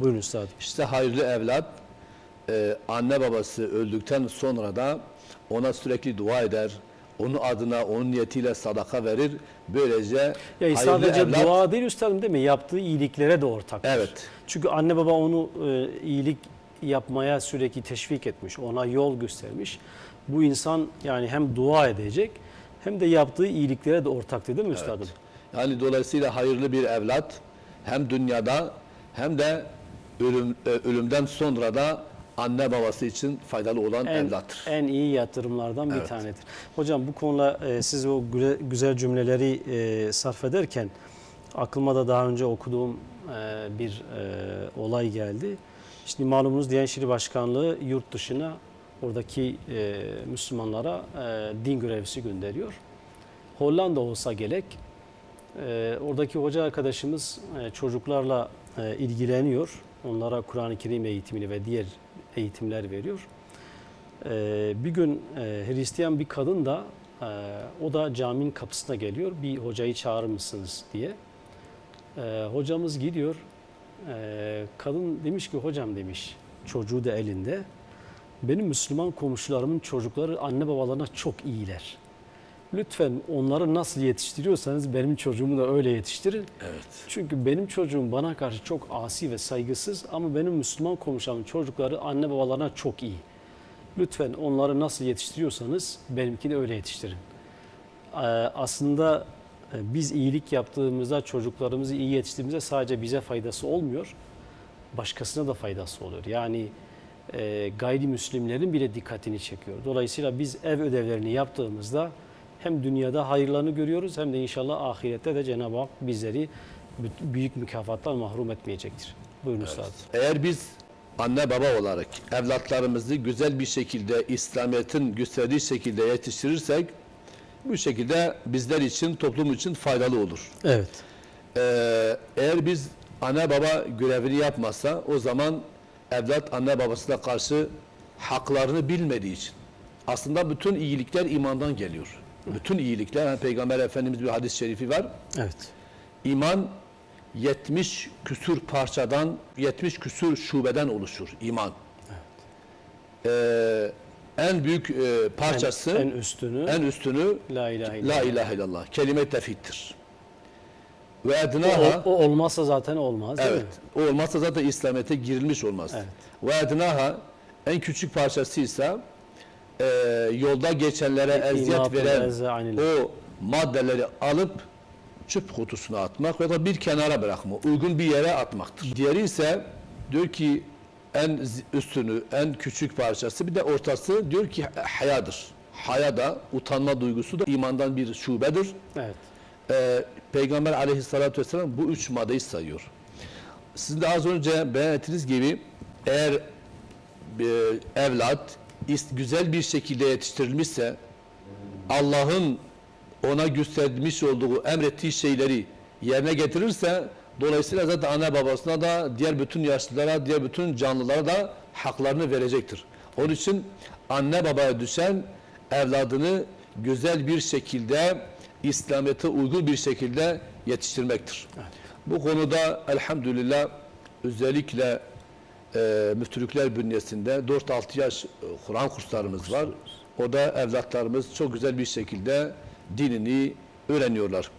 Buyurun üstadım. İşte hayırlı evlat e, anne babası öldükten sonra da ona sürekli dua eder. Onun adına, onun niyetiyle sadaka verir. Böylece Ya sadece evlat dua değil üstadım değil mi? Yaptığı iyiliklere de ortaktır. Evet. Çünkü anne baba onu e, iyilik yapmaya sürekli teşvik etmiş, ona yol göstermiş. Bu insan yani hem dua edecek hem de yaptığı iyiliklere de ortaktır değil mi üstadım? Yani dolayısıyla hayırlı bir evlat hem dünyada hem de ölüm, e, ölümden sonra da anne babası için faydalı olan En, evlattır. en iyi yatırımlardan bir Evet. tanedir. Hocam bu konuda e, siz o güle- güzel cümleleri e, sarf ederken aklıma da daha önce okuduğum e, bir e, olay geldi. Şimdi malumunuz Diyanet İşleri Başkanlığı yurt dışına oradaki e, Müslümanlara e, din görevlisi gönderiyor. Hollanda olsa gerek e, oradaki hoca arkadaşımız e, çocuklarla e, ilgileniyor. Onlara Kur'an-ı Kerim eğitimini ve diğer eğitimler veriyor. Ee, bir gün e, Hristiyan bir kadın da e, o da caminin kapısına geliyor. Bir hocayı çağırır mısınız diye. E, hocamız gidiyor. E, kadın demiş ki hocam demiş çocuğu da elinde. Benim Müslüman komşularımın çocukları anne babalarına çok iyiler. Lütfen onları nasıl yetiştiriyorsanız benim çocuğumu da öyle yetiştirin. Evet. Çünkü benim çocuğum bana karşı çok asi ve saygısız ama benim Müslüman komşularımın çocukları anne babalarına çok iyi. Lütfen onları nasıl yetiştiriyorsanız benimkini öyle yetiştirin. Ee, Aslında e, biz iyilik yaptığımızda çocuklarımızı iyi yetiştirdiğimizde sadece bize faydası olmuyor, başkasına da faydası oluyor. Yani e, gayrimüslimlerin bile dikkatini çekiyor. Dolayısıyla biz ev ödevlerini yaptığımızda hem dünyada hayırlarını görüyoruz hem de inşallah ahirette de Cenab-ı Hak bizleri bü- büyük mükafattan mahrum etmeyecektir. Buyurun üstadım. Eğer biz anne baba olarak evlatlarımızı güzel bir şekilde İslamiyet'in gösterdiği şekilde yetiştirirsek bu şekilde bizler için, toplum için faydalı olur. Evet. Ee, eğer biz anne baba görevini yapmazsa o zaman evlat anne babasına karşı haklarını bilmediği için. Aslında bütün iyilikler imandan geliyor. Bütün iyilikler, yani Peygamber Efendimiz bir hadis-i şerifi var. Evet. İman 70 küsür parçadan, 70 küsür şubeden oluşur iman. Ee, en büyük e, parçası, En, en, en üstünü üstünü La ilahe illallah. La ilahe illallah. Kelime tevhiddir. Ve o, ednaha o olmazsa zaten olmaz değil evet. mi? O olmazsa zaten İslamiyet'e girilmiş olmaz. Evet. Ve ednaha en küçük parçası ise e, yolda geçenlere eziyet veren o maddeleri alıp çöp kutusuna atmak ya da bir kenara bırakma, uygun bir yere atmaktır. Diğeri ise diyor ki en üstünü, en küçük parçası bir de ortası diyor ki hayadır. Haya da, utanma duygusu da imandan bir şubedir. Evet. Ee, Peygamber aleyhissalatü vesselam bu üç maddeyi sayıyor. Sizin de az önce beyan ettiğiniz gibi eğer bir evlat güzel bir şekilde yetiştirilmişse Allah'ın ona göstermiş olduğu, emrettiği şeyleri yerine getirirse dolayısıyla zaten anne babasına da diğer bütün yaşlılara, diğer bütün canlılara da haklarını verecektir. Onun için anne babaya düşen evladını güzel bir şekilde İslamiyet'e uygun bir şekilde yetiştirmektir. Bu konuda elhamdülillah özellikle e, müftülükler bünyesinde 4-6 yaş e, Kur'an kurslarımız var. O da evlatlarımız çok güzel bir şekilde dinini öğreniyorlar.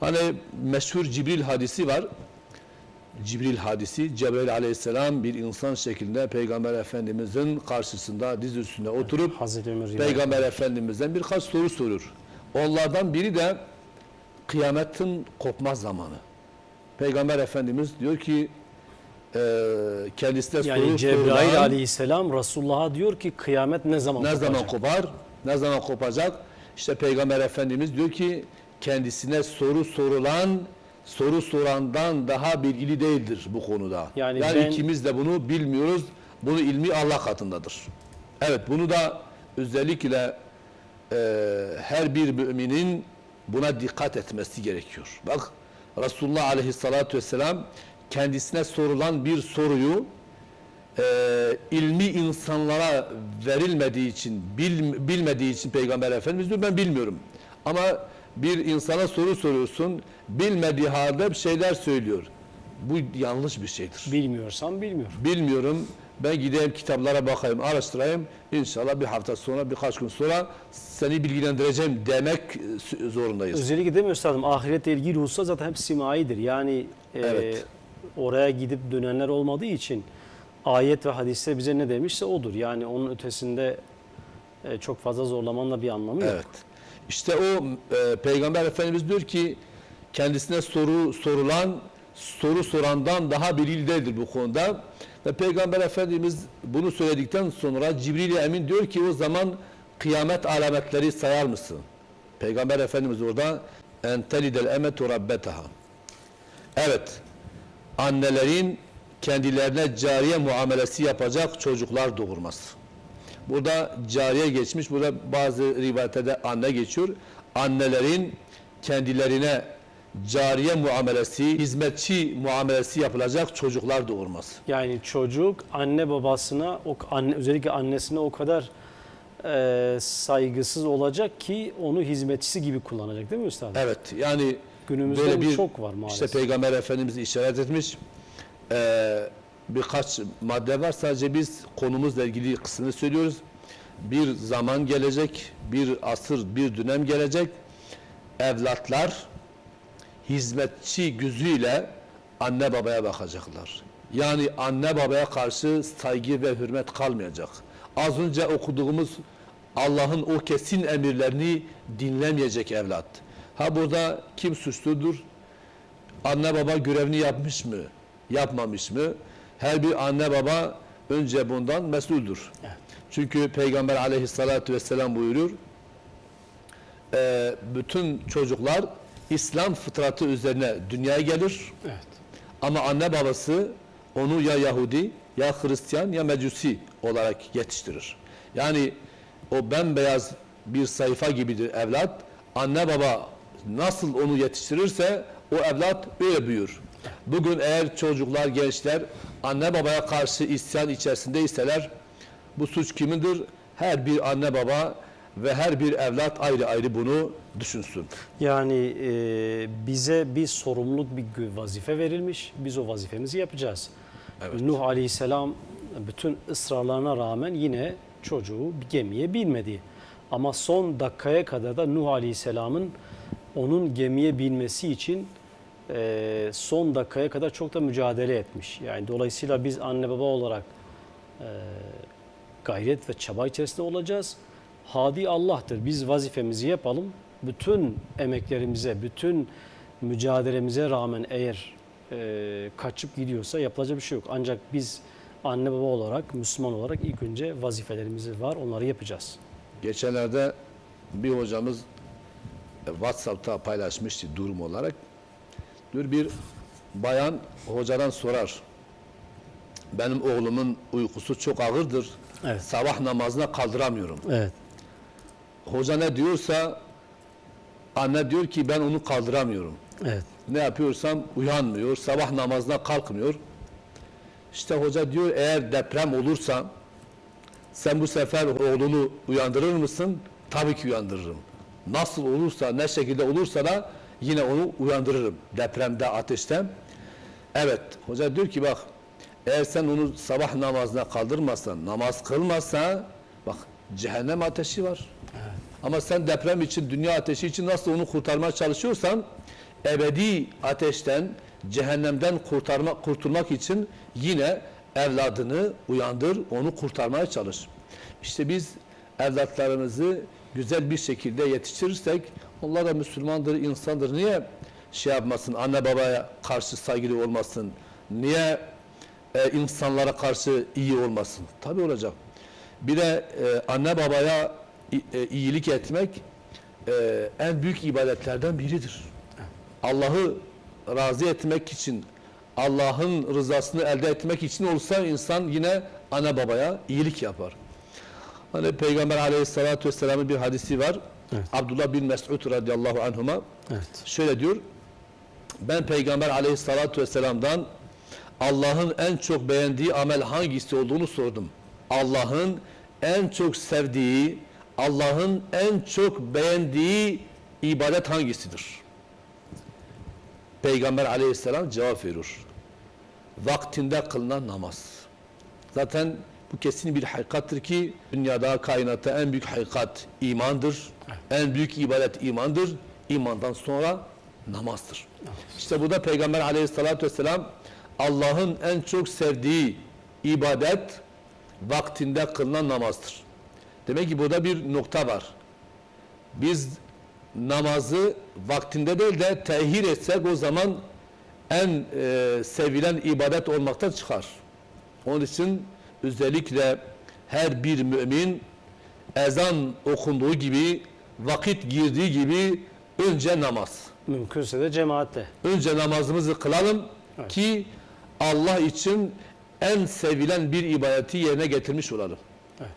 Hani meşhur Cibril hadisi var. Cibril hadisi, Cebrail aleyhisselam bir insan şeklinde Peygamber Efendimizin karşısında diz üstünde oturup Peygamber Efendimiz'den birkaç soru sorur. Onlardan biri de kıyametin kopma zamanı. Peygamber Efendimiz diyor ki e, kendisine soru Yani Cebrail sorulan- aleyhisselam Resulullah'a diyor ki kıyamet ne zaman ne zaman kopacak? kopar? Ne zaman kopacak? İşte Peygamber Efendimiz diyor ki kendisine soru sorulan soru sorandan daha bilgili değildir bu konuda. Yani Yani, ben- ikimiz de bunu bilmiyoruz. Bunu ilmi Allah katındadır. Evet bunu da özellikle e, her bir müminin buna dikkat etmesi gerekiyor. Bak Resulullah Aleyhisselatü Vesselam kendisine sorulan bir soruyu e, ilmi insanlara verilmediği için, bil- bilmediği için Peygamber Efendimiz diyor ben bilmiyorum. Ama bir insana soru soruyorsun, bilmediği halde bir şeyler söylüyor. Bu yanlış bir şeydir. Bilmiyorsam bilmiyorum. Bilmiyorum. Ben gideyim kitaplara bakayım, araştırayım. İnşallah bir hafta sonra, birkaç gün sonra seni bilgilendireceğim demek zorundayız. Özellikle değil mi üstadım ahiretle ilgili olsa zaten hep simaidir. Yani e, Evet. Oraya gidip dönenler olmadığı için ayet ve hadiste bize ne demişse odur. Yani onun ötesinde e, çok fazla zorlamanın da bir anlamı yok. Evet. İşte o e, Peygamber Efendimiz diyor ki kendisine soru sorulan soru sorandan daha bilgilidir bu konuda. Ve Peygamber Efendimiz bunu söyledikten sonra Cibril Emin diyor ki o zaman kıyamet alametleri sayar mısın? Peygamber Efendimiz orada en telidel emetu rabbetaha. Evet. Annelerin kendilerine cariye muamelesi yapacak çocuklar doğurması. Burada cariye geçmiş. Burada bazı rivayetlerde anne geçiyor. Annelerin kendilerine cariye muamelesi, hizmetçi muamelesi yapılacak çocuklar doğurması. Yani çocuk anne babasına, o anne, özellikle annesine o kadar e, saygısız olacak ki onu hizmetçisi gibi kullanacak değil mi üstadım? Evet yani Günümüzde böyle bir çok var maalesef. işte Peygamber Efendimiz işaret etmiş. Ee, birkaç madde var. Sadece biz konumuzla ilgili kısmını söylüyoruz. Bir zaman gelecek, bir asır, bir dönem gelecek. Evlatlar hizmetçi gözüyle anne babaya bakacaklar. Yani anne babaya karşı saygı ve hürmet kalmayacak. Az önce okuduğumuz Allah'ın o kesin emirlerini dinlemeyecek evlat. Ha burada kim suçludur? Anne baba görevini yapmış mı? Yapmamış mı? Her bir anne baba önce bundan mesuldür. Evet. Çünkü Peygamber aleyhissalatü vesselam buyuruyor. "Ee, bütün çocuklar İslam fıtratı üzerine dünyaya gelir. Evet. Ama anne babası onu ya Yahudi ya Hristiyan ya Mecusi olarak yetiştirir. Yani o bembeyaz bir sayfa gibidir evlat. Anne baba nasıl onu yetiştirirse o evlat öyle büyür. Bugün eğer çocuklar, gençler anne babaya karşı isyan içerisindeyseler bu suç kimindir? Her bir anne baba ve her bir evlat ayrı ayrı bunu düşünsün. Yani e, bize bir sorumluluk, bir vazife verilmiş. Biz o vazifemizi yapacağız. Evet. Nuh Aleyhisselam bütün ısrarlarına rağmen yine çocuğu gemiye binmedi. Ama son dakikaya kadar da Nuh Aleyhisselam'ın onun gemiye binmesi için e, son dakikaya kadar çok da mücadele etmiş. Yani dolayısıyla biz anne baba olarak e, gayret ve çaba içerisinde olacağız. Hadi Allah'tır. Biz vazifemizi yapalım. Bütün emeklerimize, bütün mücadelemize rağmen eğer e, kaçıp gidiyorsa yapılacak bir şey yok. Ancak biz anne baba olarak, Müslüman olarak ilk önce vazifelerimiz var. Onları yapacağız. Geçenlerde bir hocamız WhatsApp'ta paylaşmıştı durum olarak. Diyor bir bayan hocadan sorar. Benim oğlumun uykusu çok ağırdır. Evet. Sabah namazına kaldıramıyorum. Evet. Hoca ne diyorsa anne diyor ki ben onu kaldıramıyorum. Evet. Ne yapıyorsam uyanmıyor, sabah namazına kalkmıyor. İşte hoca diyor eğer deprem olursa sen bu sefer oğlunu uyandırır mısın? Tabii ki uyandırırım. Nasıl olursa, ne şekilde olursa da yine onu uyandırırım. Depremde, ateşte. Evet, hoca diyor ki bak eğer sen onu sabah namazına kaldırmazsan, namaz kılmazsa bak cehennem ateşi var. Ama sen deprem için, dünya ateşi için nasıl onu kurtarmaya çalışıyorsan ebedi ateşten, cehennemden kurtarma, kurtulmak için yine evladını uyandır, onu kurtarmaya çalış. İşte biz evlatlarımızı güzel bir şekilde yetiştirirsek onlar da Müslümandır, insandır. Niye şey yapmasın, anne babaya karşı saygılı olmasın? Niye e, insanlara karşı iyi olmasın? Tabii olacak. Bir de e, anne babaya i- e, iyilik etmek e, en büyük ibadetlerden biridir. Allah'ı razı etmek için, Allah'ın rızasını elde etmek için olsa insan yine anne babaya iyilik yapar. Hani Peygamber aleyhissalatü vesselamın bir hadisi var. Evet. Abdullah bin Mes'ud radıyallahu anhuma Evet. şöyle diyor. Ben Peygamber aleyhissalatü vesselam'dan Allah'ın en çok beğendiği amel hangisi olduğunu sordum. Allah'ın en çok sevdiği, Allah'ın en çok beğendiği ibadet hangisidir? Peygamber aleyhisselam cevap veriyor. vaktinde kılınan namaz. Zaten bu kesin bir hakikattır ki dünyada kainatta en büyük hakikat imandır. En büyük ibadet imandır. İmandan sonra namazdır. İşte bu da Peygamber aleyhissalatü vesselam Allah'ın en çok sevdiği ibadet vaktinde kılınan namazdır. Demek ki burada bir nokta var. Biz namazı vaktinde değil de tehir etsek o zaman en e, sevilen ibadet olmaktan çıkar. Onun için özellikle her bir mümin ezan okunduğu gibi vakit girdiği gibi önce namaz. Mümkünse de cemaatte. Önce namazımızı kılalım Evet. ki Allah için en sevilen bir ibadeti yerine getirmiş olalım. Evet.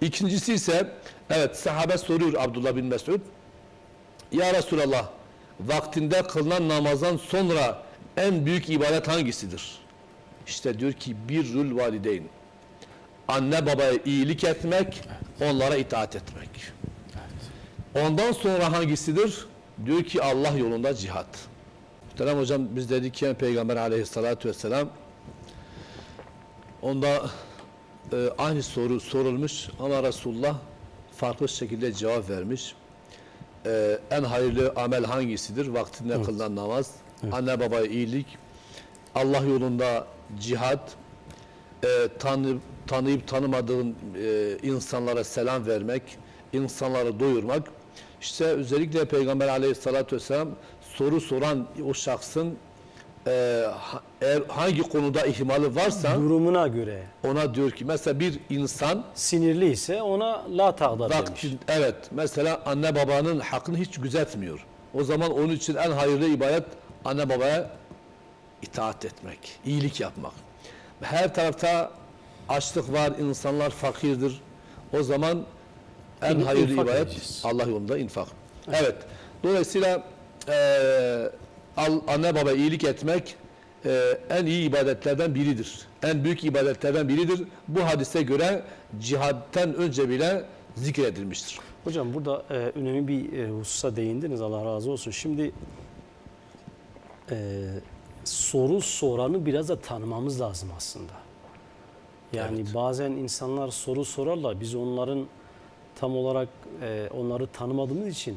İkincisi ise evet sahabe soruyor Abdullah bin Mesud. Ya Resulallah vaktinde kılınan namazdan sonra en büyük ibadet hangisidir? İşte diyor ki birrül valideyn. Anne babaya iyilik etmek, onlara itaat etmek. Ondan sonra hangisidir? Diyor ki Allah yolunda cihat. Muhterem hocam biz dedik ki Peygamber aleyhissalatü vesselam onda e, aynı soru sorulmuş ama Resulullah farklı şekilde cevap vermiş. E, en hayırlı amel hangisidir? Vaktinde kılınan namaz, anne babaya iyilik, Allah yolunda cihat, e, tanı, tanıyıp tanımadığın e, insanlara selam vermek, insanları doyurmak. İşte özellikle Peygamber aleyhissalatü vesselam soru soran o şahsın e, eğer hangi konuda ihmali varsa Durumuna göre ona diyor ki mesela bir insan sinirli ise ona la tağdar demiş. evet mesela anne babanın hakkını hiç gözetmiyor. O zaman onun için en hayırlı ibadet anne babaya itaat etmek, iyilik yapmak. Her tarafta açlık var, insanlar fakirdir. O zaman en İn- hayırlı infak ibadet edeceğiz. Allah yolunda infak. Evet. Dolayısıyla al- anne baba iyilik etmek eee, en iyi ibadetlerden biridir. En büyük ibadetlerden biridir. Bu hadise göre cihatten önce bile zikredilmiştir. Hocam burada e, önemli bir e, hususa değindiniz Allah razı olsun. Şimdi e, soru soranı biraz da tanımamız lazım aslında. Yani Evet. bazen insanlar soru sorarlar. Biz onların tam olarak e, onları tanımadığımız için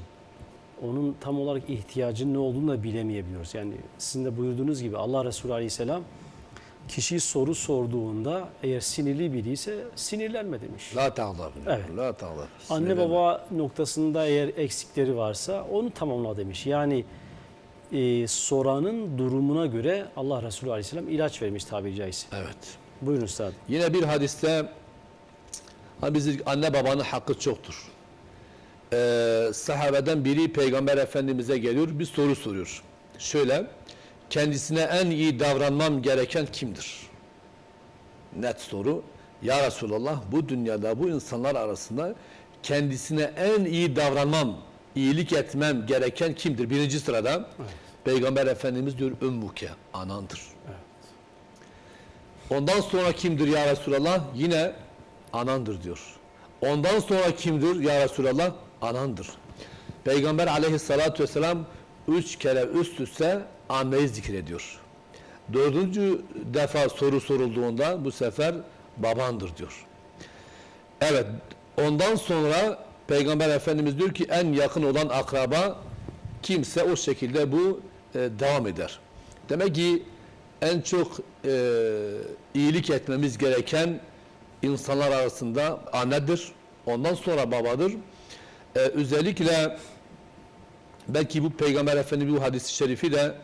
onun tam olarak ihtiyacının ne olduğunu da bilemeyebiliyoruz. Yani sizin de buyurduğunuz gibi Allah Resulü Aleyhisselam kişi soru sorduğunda eğer sinirli biri ise sinirlenme demiş. La ta'la. Evet. La ta'la. Anne baba noktasında eğer eksikleri varsa onu tamamla demiş. Yani e, soranın durumuna göre Allah Resulü Aleyhisselam ilaç vermiş tabiri caizse. Evet. Buyurun üstad. Yine bir hadiste ha bizim anne babanın hakkı çoktur. Ee, sahabeden biri peygamber efendimize geliyor bir soru soruyor. Şöyle kendisine en iyi davranmam gereken kimdir? Net soru. Ya Resulallah bu dünyada bu insanlar arasında kendisine en iyi davranmam, iyilik etmem gereken kimdir? Birinci sırada Peygamber Efendimiz diyor ümmüke, anandır. Ondan sonra kimdir ya Resulallah? Yine anandır diyor. Ondan sonra kimdir ya Resulallah? Anandır. Peygamber aleyhissalatü vesselam üç kere üst üste anneyi zikrediyor. Dördüncü defa soru sorulduğunda bu sefer babandır diyor. Evet ondan sonra Peygamber Efendimiz diyor ki en yakın olan akraba kimse o şekilde bu e, devam eder. Demek ki en çok e, iyilik etmemiz gereken insanlar arasında annedir. Ondan sonra babadır. E, özellikle belki bu Peygamber Efendimiz bu hadisi şerifi de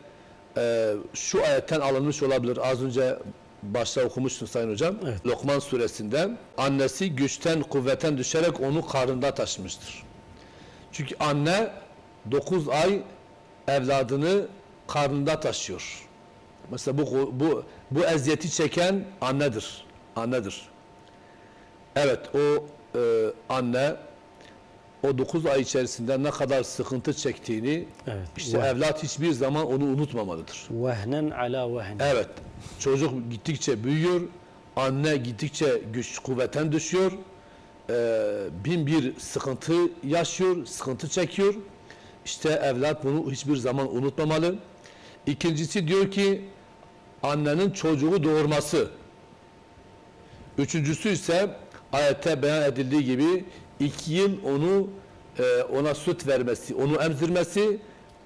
e, şu ayetten alınmış olabilir. Az önce başta okumuştun Sayın Hocam. Evet. Lokman suresinde annesi güçten kuvvetten düşerek onu karnında taşımıştır. Çünkü anne 9 ay evladını karnında taşıyor. Mesela bu bu bu eziyeti çeken annedir. Annedir. Evet o e, anne o 9 ay içerisinde ne kadar sıkıntı çektiğini Evet. işte Veh- evlat hiçbir zaman onu unutmamalıdır. Vehnen ala vehn. Evet. Çocuk gittikçe büyüyor. Anne gittikçe güç kuvvetten düşüyor. Ee, bin bir sıkıntı yaşıyor, sıkıntı çekiyor. İşte evlat bunu hiçbir zaman unutmamalı. İkincisi diyor ki annenin çocuğu doğurması. Üçüncüsü ise ayette beyan edildiği gibi iki yıl onu e, ona süt vermesi, onu emzirmesi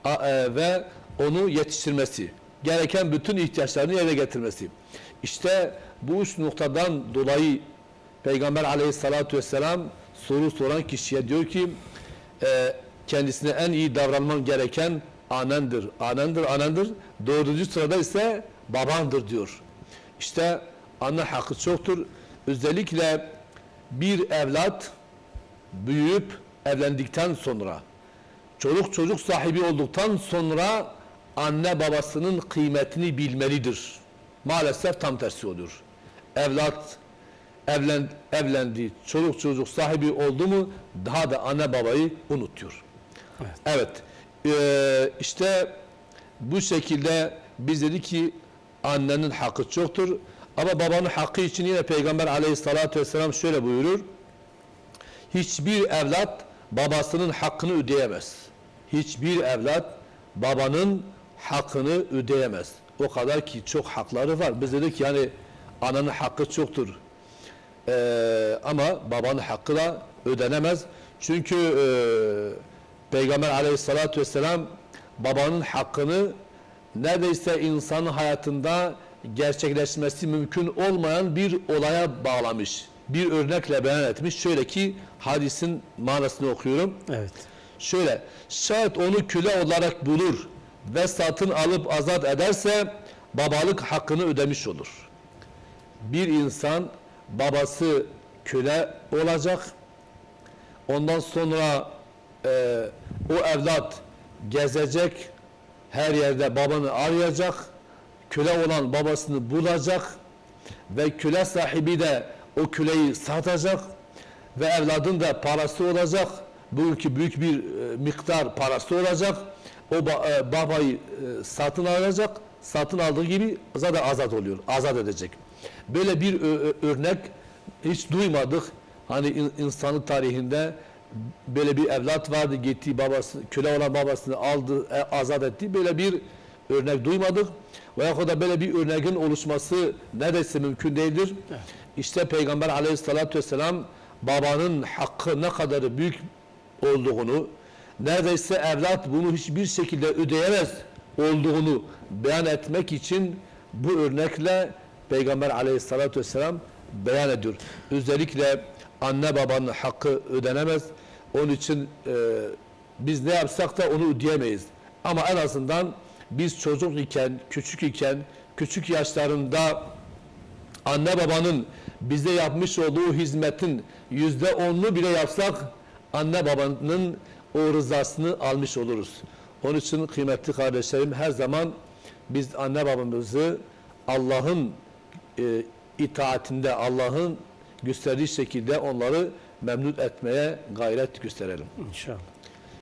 a- e, ve onu yetiştirmesi. Gereken bütün ihtiyaçlarını yerine getirmesi. İşte bu üç noktadan dolayı Peygamber aleyhissalatu vesselam soru soran kişiye diyor ki e, kendisine en iyi davranman gereken anendir, anendir, anendir. Dördüncü sırada ise babandır diyor. İşte anne hakkı çoktur. Özellikle bir evlat büyüyüp evlendikten sonra çocuk çocuk sahibi olduktan sonra anne babasının kıymetini bilmelidir. Maalesef tam tersi oluyor. Evlat evlen, evlendi, çocuk çocuk sahibi oldu mu daha da anne babayı unutuyor. Evet. Evet. Ee, işte bu şekilde biz dedik ki annenin hakkı çoktur. Ama babanın hakkı için yine Peygamber aleyhissalatü vesselam şöyle buyurur. Hiçbir evlat babasının hakkını ödeyemez. Hiçbir evlat babanın hakkını ödeyemez. O kadar ki çok hakları var. Biz dedik yani ananın hakkı çoktur. Ee, ama babanın hakkı da ödenemez. Çünkü e, Peygamber aleyhissalatü vesselam babanın hakkını neredeyse insanın hayatında gerçekleşmesi mümkün olmayan bir olaya bağlamış. Bir örnekle beyan etmiş. Şöyle ki hadisin manasını okuyorum. Evet. Şöyle, şayet onu köle olarak bulur ve satın alıp azat ederse babalık hakkını ödemiş olur. Bir insan babası köle olacak. Ondan sonra e, o evlat gezecek, her yerde babanı arayacak, köle olan babasını bulacak ve köle sahibi de o köleyi satacak ve evladın da parası olacak. Bugünkü büyük bir e, miktar parası olacak. O e, babayı e, satın alacak. Satın aldığı gibi zaten azat oluyor. Azat edecek. Böyle bir örnek hiç duymadık. Hani in- insanlık tarihinde böyle bir evlat vardı gitti babası köle olan babasını aldı e, azat etti. Böyle bir örnek duymadık. Veyahut da böyle bir örneğin oluşması neredeyse mümkün değildir. İşte Peygamber aleyhissalatü vesselam babanın hakkı ne kadar büyük olduğunu, neredeyse evlat bunu hiçbir şekilde ödeyemez olduğunu beyan etmek için bu örnekle Peygamber aleyhissalatü vesselam beyan ediyor. Özellikle anne babanın hakkı ödenemez. Onun için e, biz ne yapsak da onu ödeyemeyiz. Ama en azından biz çocuk iken, küçük iken, küçük yaşlarında anne babanın bize yapmış olduğu hizmetin yüzde onunu bile yapsak anne babanın o rızasını almış oluruz. Onun için kıymetli kardeşlerim her zaman biz anne babamızı Allah'ın e, itaatinde, Allah'ın gösterdiği şekilde onları memnun etmeye gayret gösterelim. İnşallah.